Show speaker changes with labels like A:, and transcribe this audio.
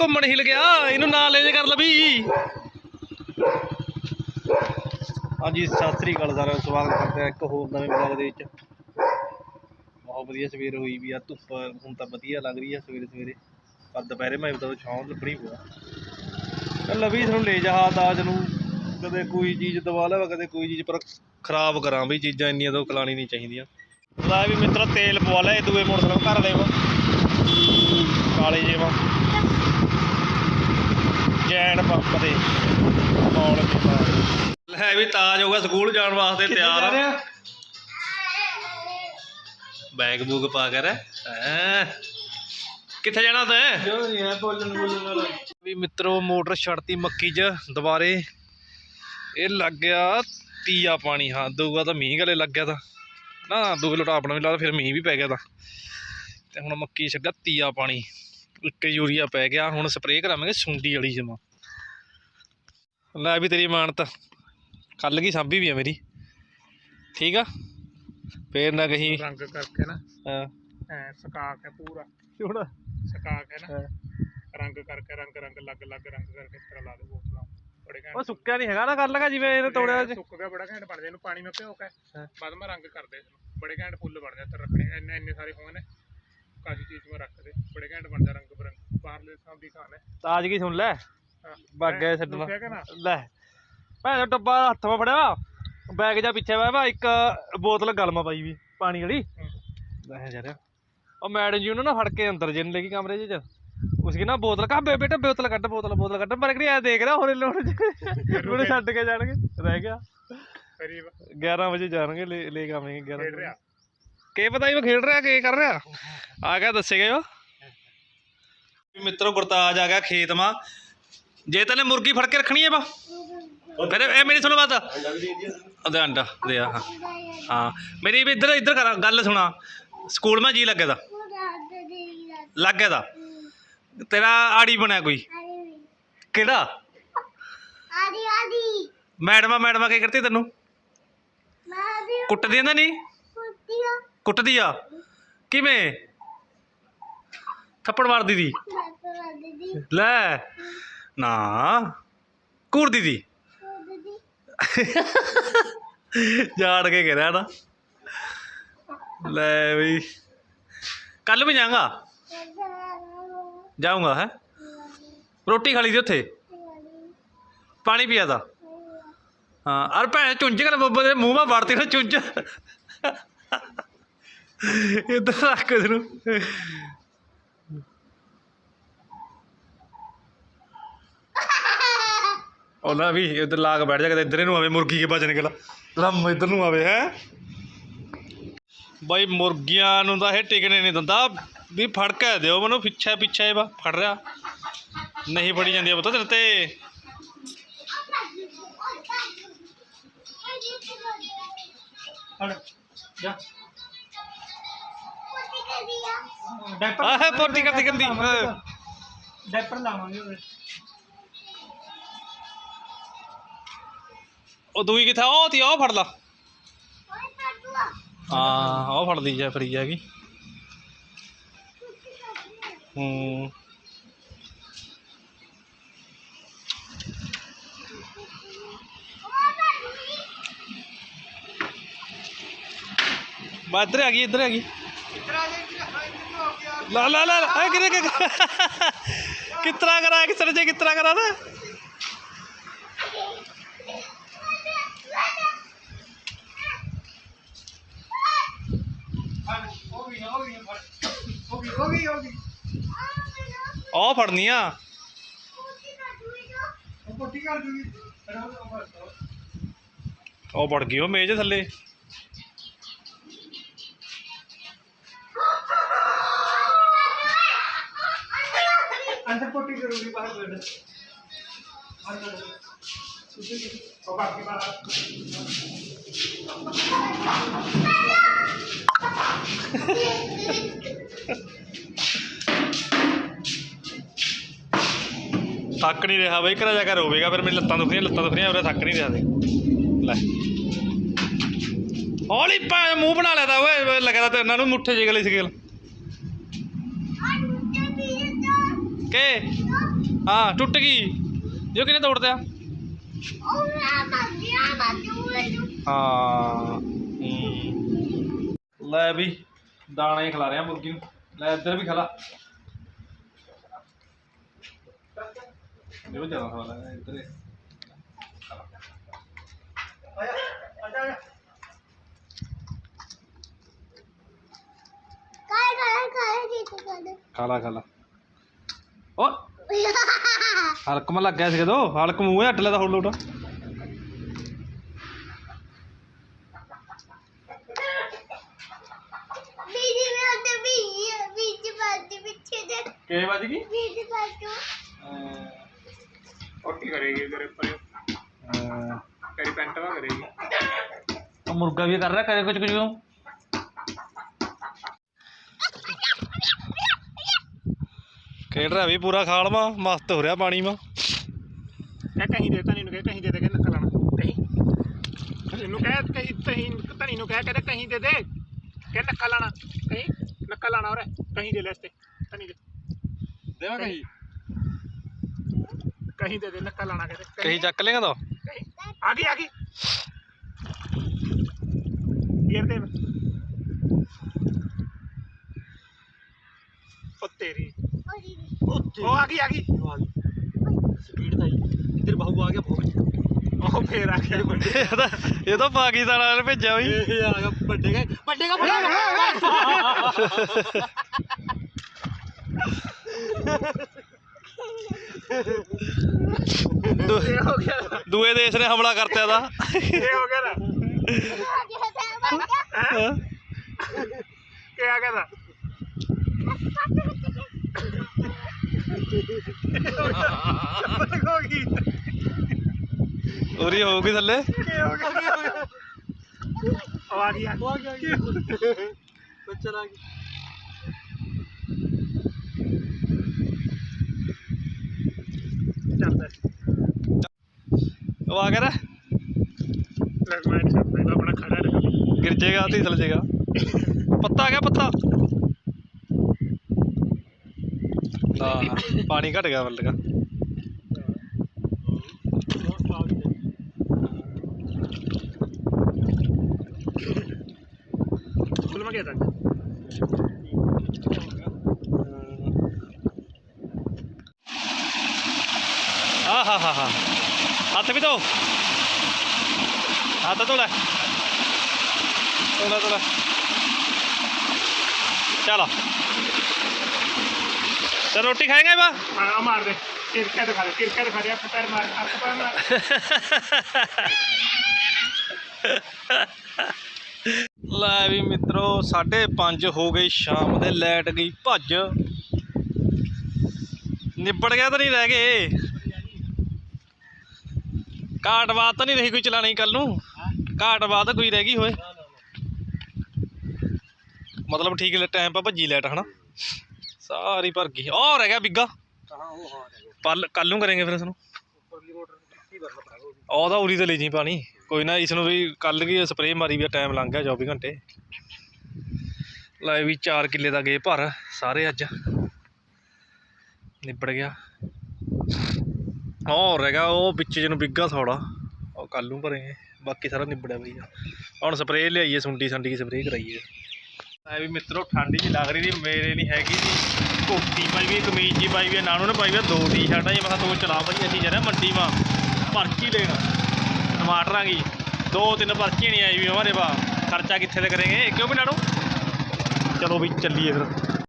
A: ਘੁੰਮਣ ਹਿਲ ਗਿਆ, ਇਹਨੂੰ ਨਾਲ ਲੈ ਜਾ ਕਰ ਲਵੀ। ਹਾਂਜੀ, ਸਤਿ ਸ੍ਰੀ ਅਕਾਲ ਸਾਰਿਆਂ ਦਾ ਸਵਾਗਤ ਕਰਦੇ ਆ ਇੱਕ ਹੋਰ ਨਵੇਂ ਵਲੌਗ ਦੇ ਵਿੱਚ। ਬਹੁਤ ਵਧੀਆ ਸਵੇਰ ਹੋਈ ਵੀ ਆ, ਧੁੱਪ ਹੁਣ ਤਾਂ ਵਧੀਆ ਲੱਗ ਰਹੀ ਆ ਸਵੇਰੇ ਸਵੇਰੇ। ਪਰ ਦੁਪਹਿਰੇ ਮੈਂ ਤਾਂ ਛਾਂ ਲੱਭਣੀ ਪਊਗਾ। ਲਵੀ, ਤੁਹਾਨੂੰ ਲੈ ਜਾ ਦਾਜ ਨੂੰ। ਕਦੇ ਕੋਈ ਚੀਜ਼ ਦਵਾ ਲਿਆ ਕਦੇ ਕੋਈ ਚੀਜ਼, ਪਰ ਖਰਾਬ ਕਰਾਂ ਵੀ ਚੀਜ਼ਾਂ ਇੰਨੀਆਂ ਤੋਂ ਕਲਾਣੀ ਨਹੀਂ ਚਾਹੀਦੀਆਂ। ਲੈ ਵੀ ਮਿੱਤਰਾ, ਤੇਲ ਪਵਾ ਲਿਆ ਦੂਏ ਮੋਟਰਸਾਈਕਲ ਘਰ ਦੇ ਵਾ। ਕਾਲੇ ਜੇਵਾ ਜੈਨ ਪੰਪ ਦੇ ਕੌਣ ਕਿਤਾ। ਲੈ ਵੀ ਤਾਜ ਹੋਗਾ ਸਕੂਲ ਜਾਣ ਵਾਸਤੇ ਤਿਆਰ ਆ। ਬੈਗ ਬੂਗ ਪਾ ਕਰ ਹੈਂ। ਕਿੱਥੇ ਜਾਣਾ ਤੈਂ?
B: ਜੋ ਨਹੀਂ ਹੈ ਬੋਲਣ ਬੋਲਣ ਵਾਲਾ?
A: ਵੀ ਮਿੱਤਰੋ ਮੋਟਰ ਛੜਤੀ ਮੱਕੀ 'ਚ ਦੁਬਾਰੇ। ਇਹ ਲੱਗ ਗਿਆ ਤੀਆ ਪਾਣੀ। ਹਾਂ ਦੂਗਾ ਤਾਂ ਮੀਂਹ ਗਲੇ ਲੱਗ ਗਿਆ ਤਾਂ। ਨਾ ਦੂਗੇ ਲੋਟਾ ਆਪਣਾ ਵੀ ਲੱਗਦਾ ਫਿਰ ਮੀਂਹ ਵੀ ਪੈ ਗਿਆ ਤਾਂ। ਤੇ ਹੁਣ ਮੱਕੀ ਲੱਗਾ ਤੀਆ ਪਾਣੀ। ਇੱਕ ਯੂਰੀਆ ਪੈ ਗਿਆ ਹੁਣ ਸਪਰੇਅ ਕਰਾਵਾਂਗੇ ਸੁੰਡੀ ਵਾਲੀ ਜਮਾ। ਲੈ ਵੀ ਤੇਰੀ ਮਾਨਤ। ਕੱਲ ਕੀ ਸਾਂਭੀ ਵੀ ਆ ਮੇਰੀ। ਠੀਕ ਆ? ਫੇਰ ਨਾ ਕਹੀਂ।
B: ਰੰਗ ਕਰਕੇ ਨਾ।
A: ਹਾਂ।
B: ਐ ਸਕਾ ਕੇ ਪੂਰਾ।
A: ਹੁਣ
B: ਸਕਾ ਕੇ ਨਾ। ਰੰਗ ਕਰਕੇ ਰੰਗ ਰੰਗ ਲੱਗ ਲੱਗ ਰੰਗ ਕਰਕੇ ਇਸ ਤਰ੍ਹਾਂ ਲਾ ਦੇ ਬੋਤਲਾਂ ਬੜੇ ਘੈਂਟ।
A: ਉਹ ਸੁੱਕਿਆ ਨਹੀਂ ਹੈਗਾ ਨਾ ਕਰ ਲਗਾ ਜਿਵੇਂ ਇਹਨੇ ਤੋੜਿਆ ਚ
B: ਸੁੱਕ ਗਿਆ ਬੜਾ ਘੈਂਟ ਬਣ ਜਾ ਇਹਨੂੰ ਪਾਣੀ ਮੈਂ ਭਿਓ ਕੇ
A: ਹਾਂ।
B: ਬਾਅਦ ਮੈਂ ਰੰਗ ਕਰਦੇ ਇਸ ਨੂੰ ਬੜੇ ਘੈਂਟ ਫੁੱਲ ਬਣ ਜਾਂਦੇ ਰੱਖਣੇ। ਇੰਨੇ ਇੰਨੇ ਸਾਰੇ ਹੋਏ ਨੇ। ਕਾਜੀ ਚੀਜ਼ ਮੈਂ ਰੱਖ ਦੇ। ਬੜੇ ਘੈਂਟ ਬਣ ਜਾ ਰੰਗ ਬਰੰਗ। ਬਾਹਰਲੇ ਸਾਹ ਦੀ ਖਾਣੇ
A: ਤਾਜ ਕੀ ਸੁਣ ਲੈ।
B: ਮੈਂ
A: ਛੱਡਣਾ
B: ਕਿ ਨਾ
A: ਲੈ ਭੈਣ ਡੱਬਾ ਹੱਥ 'ਮਾ ਫੜਿਆ ਬੈਗ ਜਾ ਪਿੱਛੇ ਵਾ ਵਾ ਇੱਕ ਬੋਤਲ ਗਲਮਾ ਪਾਈ ਵੀ ਪਾਣੀ ਵਾਲੀ। ਲੈ ਜਾ ਉਹ ਮੈਡਮ ਜੀ ਉਹਨੂੰ ਨਾ ਫੜ ਕੇ ਅੰਦਰ ਜਿੰਨ ਲੈ ਗਈ ਕਮਰੇ 'ਚ। ਉਸकी ਨਾ ਬੋਤਲ ਕਾ ਬੇ ਬੇਟਾ ਬੋਤਲ ਕੱਢ ਬੋਤਲ ਬੋਤਲ ਕੱਢ। ਪਰ ਕਿਹੜੀ ਐ ਦੇਖ ਰਿਹਾ ਹੋਰੇ ਲੋੜ ਉਹਨੇ ਛੱਡ ਕੇ ਜਾਣਗੇ ਰਹਿ ਗਿਆ।
B: ਕਰੀਬ
A: 11 ਵਜੇ ਜਾਣਗੇ ਲੈ ਲੈ ਕੇ ਆਵਾਂਗੇ 11
B: ਖੇਡ ਰਿਹਾ।
A: ਕੀ ਪਤਾ ਹੀ ਮੈਂ ਖੇਡ ਰਿਹਾ ਕੀ ਕਰ ਰਿਹਾ? ਆ ਗਿਆ ਦੱਸੇਗਾ ਉਹ ਮਿੱਤਰੋ ਗੁਰਤਾਜ ਆ ਗਿਆ ਖੇਤ ਮਾ। ਜੇ ਤੈਨੇ ਮੁਰਗੀ ਫੜ ਕੇ ਰੱਖਣੀ ਹੈ ਬਾ, ਫਿਰ ਇਹ ਮੇਰੀ ਸੁਣੋ ਬਾਤ। ਉਹਦੇ ਅੰਡਾ ਦੇ ਆ, ਹਾਂ। ਹਾਂ, ਮੇਰੀ ਵੀ ਇੱਧਰ ਇੱਧਰ ਕਰ, ਗੱਲ ਸੁਣਾ। ਸਕੂਲ ਮਾ ਜੀ ਲੱਗੇ ਦਾ। ਲੱਗੇ ਦਾ। ਤੇਰਾ ਆੜੀ ਬਣਿਆ ਕੋਈ? ਕਿਹੜਾ?
C: ਆਦੀ ਆਦੀ
A: ਮੈਡਮਾ ਮੈਡਮਾ ਕੀ ਕਰਤੀ ਤੈਨੂੰ?
C: ਮੈਂ ਵੀ
A: ਕੁੱਟਦੀ ਨਾ ਨਹੀਂ?
C: ਕੁੱਤੀਆਂ
A: ਕੁੱਟਦੀ ਆ ਕਿਵੇਂ? ਥੱਪੜ ਮਾਰਦੀ ਦੀ?
C: ਮੈਂ ਤਾਂ ਦੀਦੀ
A: ਲੈ। ਨਾ। ਕੁਰਦੀ ਦੀ ਜਾੜ ਕੇ ਕਹਿ ਰਿਹਾ ਨਾ। ਲੈ ਬਈ ਕੱਲ ਵੀ ਜਾਵਾਂਗਾ ਜਾਊਂਗਾ, ਹੈ। ਰੋਟੀ ਖਾ ਲਈ ਦੀ ਉੱਥੇ। ਪਾਣੀ ਪੀਆ ਦਾ ਹਾਂ, ਅਰ ਭੈਣ ਚੁੰਝ ਕਰ ਬੱਬੇ ਦੇ ਮੂੰਹ ਮਾ ਵੜਤੀ ਨਾ ਚੁੰਝ। ਇੱਧਰ ਰੱਖ ਇਹਨੂੰ ਉਹਨਾਂ ਵੀ ਇੱਧਰ ਲਾ ਕੇ ਬੈਠ ਜਾ ਕਿਤੇ ਇੱਧਰ ਨੂੰ ਆਵੇ ਮੁਰਗੀ ਕੇ ਬਚਣ ਗਲਾ। ਲੰਮ ਇੱਧਰ ਨੂੰ ਆਵੇ ਹੈ। ਬਾਈ ਮੁਰਗੀਆਂ ਨੂੰ ਤਾਂ ਇਹ ਟਿਕਣੇ ਨਹੀਂ ਦਿੰਦਾ। ਵੀ ਫੜ ਕੇ ਦਿਓ ਮੈਨੂੰ ਪਿੱਛੇ ਪਿੱਛੇ ਵਾ ਫੜ ਰਿਹਾ। ਨਹੀਂ ਫੜੀ ਜਾਂਦੀ ਪਤਾ ਤੇਰੇ ਤੇ।
B: ਜਾ। ਡੈਪਰ
A: ਆਹ ਪੋਟੀ ਕਰਦੀ ਕਰਦੀ। ਹਾਂ।
B: ਡੈਪਰ ਲਾਵਾਂਗੇ ਉਹਦੇ।
A: ਉਹ ਦੂਈ ਕਿੱਥੇ? ਉਹ ਤੀ ਉਹ ਫੜ ਲਾ। ਹਾਂ ਉਹ ਫੜ ਲਈ ਜਾ ਫਰੀ ਹੈਗੀ। ਹੂੰ। ਮੈਂ ਇੱਧਰ ਆ ਗਈ ਇੱਧਰ ਆ ਗਈ। ਲਾ ਲਾ ਲਾ ਇਹ ਕਿਰੇ ਕਿਤਰਾ ਕਰਾ ਕਿਸ ਜੇ ਕਿਤਰਾ ਕਰਾ ਨਾ
B: ਹੋ ਗਈ ਹੋ ਗਈ ਹੋ ਗਈ ਹੋ ਗਈ ਹੋ ਗਈ
A: ਉਹ ਫੜਨੀ ਆ
B: ਉਹ ਪੋਟੀ ਕਰ ਦੂਗੀ
A: ਉਹ ਵੜ ਗਈ ਉਹ ਮੇਜ਼ ਥੱਲੇ।
B: ਅੰਦਰ ਪੋਟੀ ਕਰੂਗੀ ਬਾਹਰ ਬੈਠ। ਅੰਦਰ। ਸੁਧੀ ਉਹ ਬਾਕੀ ਬਾਹਰ।
A: ਥੱਕ ਨਹੀਂ ਰਿਹਾ ਬਈ, ਘਰੇ ਜਾ ਕੇ ਰੋਵੇਗਾ, ਫਿਰ ਮੇਰੀ ਲੱਤਾਂ ਦੁਖਦੀਆਂ ਲੱਤਾਂ ਦੁਖਦੀਆਂ ਉਰੇ ਥੱਕ ਨਹੀਂ ਰਿਹਾ ਦੇ ਲੈ। ਹੌਲੀ ਪਾ, ਮੂੰਹ ਬਣਾ ਲਿਆ ਓਏ ਲੱਗਦਾ ਤੇ ਇਹਨਾਂ ਨੂੰ ਮੁੱਠੇ ਜਿਹੇ ਗਲੇ ਸੀਗੇ ਕੇ? ਹਾਂ, ਟੁੱਟ ਗਈ। ਜੋ ਕਿਨੇ ਤੋੜ ਦਿਆ ਹਾਂ ਲੈ ਵੀ, ਦਾਣੇ ਖਿਲਾ ਰਿਆ ਮੁਰਗੀ ਨੂੰ। ਲੈ, ਇੱਧਰ ਵੀ ਖਲਾ। ਜੋ ਜ਼ਿਆਦਾ ਖਵਾ ਲੈ ਇੱਧਰ ਹੀ।
C: ਕਾਹ ਕਾਹ ਕਾਹ ਜੀ ਤੂੰ ਕਰ
A: ਖਾਲਾ ਖਾਲਾ ਓ ਹਲਕ ਮੈਂ ਲੱਗਿਆ ਸੀ ਕਦੋਂ ਹਲਕ ਮੂੰਹੇ ਹੱਟ ਤਾਂ ਹੋਰ ਲੋਟਾ
C: ਦੀਦੀ ਮੈਂ ਉੱਤੇ ਵੀ ਵਿੱਚ ਬਾਜੂ ਪਿੱਛੇ ਦੇ
A: ਕਿਵੇਂ ਵੱਜ ਗਈ
C: ਵਿੱਚ ਬਾਜੂ
B: और की करेगी तेरे पर तेरी पेंट वा करेगी
A: ਉਹ ਮੁਰਗਾ ਵੀ ਕਰ ਰਿਹਾ ਕਰੇ ਕੁਝ ਕੁਝ ਨੂੰ ਖੇਡ ਰਿਹਾ ਵੀ ਪੂਰਾ ਖਾਲਮਾ ਮਸਤ ਹੋ ਰਿਹਾ ਪਾਣੀ ਮਾ
B: ਕਹ ਕਹੀਂ ਦੇ ਤਨੀ ਨੂੰ ਕਹ ਕਹੀਂ ਦੇ ਦੇ ਕੇ ਨਕਲ ਆਣਾ ਕਹੀਂ ਇਹਨੂੰ ਕਹਿ ਕਹੀਂ ਤਹੀਂ ਤਨੀ ਨੂੰ ਕਹਿ ਕਹਿੰਦੇ ਕਹੀਂ ਦੇ ਦੇ ਕਿ ਨਕਲ ਆਣਾ ਕਹੀਂ ਨਕਲ ਆਣਾ ਔਰ ਕਹੀਂ ਦੇ ਲੈ ਤੇ ਤਨੀ ਦੇ
A: ਦੇਵਾ ਕਹੀ
B: ਕਹੀਂ ਦੇ ਦੇ ਨਕਲ ਆਣਾ ਕਹਿੰਦੇ
A: ਕਹੀ ਚੱਕ ਲੇਗਾ ਤਾਂ?
B: ਕਹੀਂ। ਆ ਗਈ ਆ ਗਈ। ਗੇਰ ਦੇ। ਉਹ ਤੇਰੀ। ਉਹ ਆ ਗਈ ਆ ਗਈ।
D: ਸਪੀਡ ਤਾਂ ਇੱਧਰ ਬਾਹੂ ਆ ਗਿਆ ਬਹੁਤ
B: ਉਹ ਫੇਰ ਆ ਗਿਆ।
A: ਇਹ ਤਾਂ ਇਹ ਤਾਂ ਪਾਕਿਸਤਾਨ ਵਾਲੇ ਨੇ ਭੇਜਿਆ ਬਈ
D: ਇਹ ਆ ਗਿਆ ਵੱਡੇ ਗਏ। ਵੱਡੇ
A: ਦੂ-
B: ਇਹ ਹੋ ਗਿਆ
A: ਦੂਏ ਦੇਸ਼ ਨੇ ਹਮਲਾ ਕਰਤਿਆ ਦਾ।
B: ਇਹ ਹੋ ਗਿਆ ਨਾ।
A: ਹਾਂ।
B: ਕੀ ਆ ਗਿਆ ਨਾ। ਹੋ ਗਈ
A: ਉਰੀ ਹੋਊਗੀ ਥੱਲੇ।
B: ਕੀ ਹੋ ਗਿਆ ਉਹ ਆ ਗਈ। ਆ
D: ਬੱਚਾ ਆ ਗਿਆ।
B: ਚੱਲਦਾ
A: ਉਹ ਆ ਗਿਆ ਨਾ?
B: ਲੱਗ ਮੈਂ ਚੱਲਦਾ ਆਪਣਾ ਖੜਾ ਰਿਹਾ
A: ਪੱਤਾ ਆ ਗਿਆ ਪੱਤਾ? ਨਾ ਪਾਣੀ ਘਟ ਗਿਆ ਮਤਲਬ
B: ਖੁੱਲ ਮੈਂ ਗਿਆ ਤਾਂ।
A: ਆ ਹਾ ਹਾ ਹਾ ਹੱਥ ਵੀ ਧੋ ਹੱਥ ਧੋ ਲੈ ਧੋ ਲੈ ਧੋ ਲੈ ਚਲੋ ਤੇ ਰੋਟੀ ਖਾਏਗਾ ਬਾ
B: ਆ ਮਾਰ ਦੇ ਕਿਰਕਾ ਦਿਖਾ ਦੇ ਕਿਰਕਾ ਦਿਖਾ ਦੇ ਆਪਣੇ ਪੈਰ ਮਾਰ ਹੱਥ ਪੈਰ ਮਾਰ
A: ਲੈ ਵੀ ਮਿੱਤਰੋ 5:30 ਹੋ ਗਈ ਸ਼ਾਮ ਦੇ ਲਾਈਟ ਗਈ ਭੱਜ ਨਿਬੜ ਗਿਆ ਤਾਂ ਨਹੀਂ ਰਹਿ ਗਏ ਕਾਟਵਾਦ ਤਾਂ ਨਹੀਂ ਰਹੀ ਕੋਈ ਚਲਾਣੀ ਕੱਲ ਨੂੰ। ਕਾਟਵਾਦ ਕੋਈ ਰਹਿ ਗਈ ਹੋਏ। ਮਤਲਬ ਠੀਕ ਲੈ ਟਾਈਮ ਪਾ ਭੱਜੀ ਲਾਈਟ ਹਨਾ। ਸਾਰੀ ਭਰ ਗਈ। ਔਰ ਰਹਿ ਗਿਆ ਬਿੱਗਾ।
D: ਉਹ
A: ਪਲ ਕੱਲ ਨੂੰ ਕਰਾਂਗੇ ਫਿਰ ਇਸ ਨੂੰ ਉਹਦਾ ਉਰੀ ਤੇ ਲੈ ਜੀ ਪਾਣੀ। ਕੋਈ ਨਾ ਇਸ ਨੂੰ ਵੀ ਕੱਲ ਕੀ ਸਪਰੇਅ ਮਾਰੀ ਵੀ ਟਾਈਮ ਲੰਘ ਗਿਆ 24 ਘੰਟੇ। ਲੈ ਵੀ 4 ਕਿੱਲੇ ਦਾ ਗਏ ਭਰ ਸਾਰੇ ਅੱਜ। ਨਿਬੜ ਗਿਆ। ਹੋਰ ਹੈਗਾ ਉਹ ਵਿੱਚ ਜਿਹਨੂੰ ਬਿੱਗਾ ਥੋੜਾ ਉਹ ਕੱਲ ਨੂੰ ਭਰਾਂਗੇ ਬਾਕੀ ਸਾਰਾ ਨਿਬੜਿਆ ਬਈ ਹੁਣ ਸਪਰੇਅ ਲਿਆਈਏ ਸੁੰਡੀ ਸੰਡੀ ਦੀ ਸਪਰੇਅ ਕਰਾਈਏ। ਐ ਵੀ ਮਿੱਤਰੋ ਠੰਡੀ ਜੀ ਲੱਗ ਰਹੀ ਸੀ ਮੇਰੇ ਨਹੀਂ ਹੈਗੀ ਜੀ ਕੋਟੀ ਪਾਈ ਵੀ ਕਮੀਜ਼ ਜੀ ਪਾਈ ਵੀ ਆ, ਨਾਨੂ ਪਾਈ ਵੀ ਦੋ ਟੀ-ਸ਼ਰਟਾਂ ਜੀ ਮੈਂ ਕਿਹਾ ਤੂੰ ਚਲਾ ਭਾਈ ਅਸੀਂ ਜਰਾ ਮੰਡੀ ਵਾਂ ਪਰਚੀ ਲੈਣਾ ਟਮਾਟਰਾਂ ਕੀ ਦੋ ਤਿੰਨ ਪਰਚੀ ਨਹੀਂ ਆਈ ਵੀ ਹਮਾਰੇ ਬਾ ਖਰਚਾ ਕਿੱਥੇ ਤੇ ਕਰਾਂਗੇ? ਕਿਉਂ ਵੀ ਨਾਨੂ ਚਲੋ ਵੀ ਚੱਲੀਏ ਫਿਰ।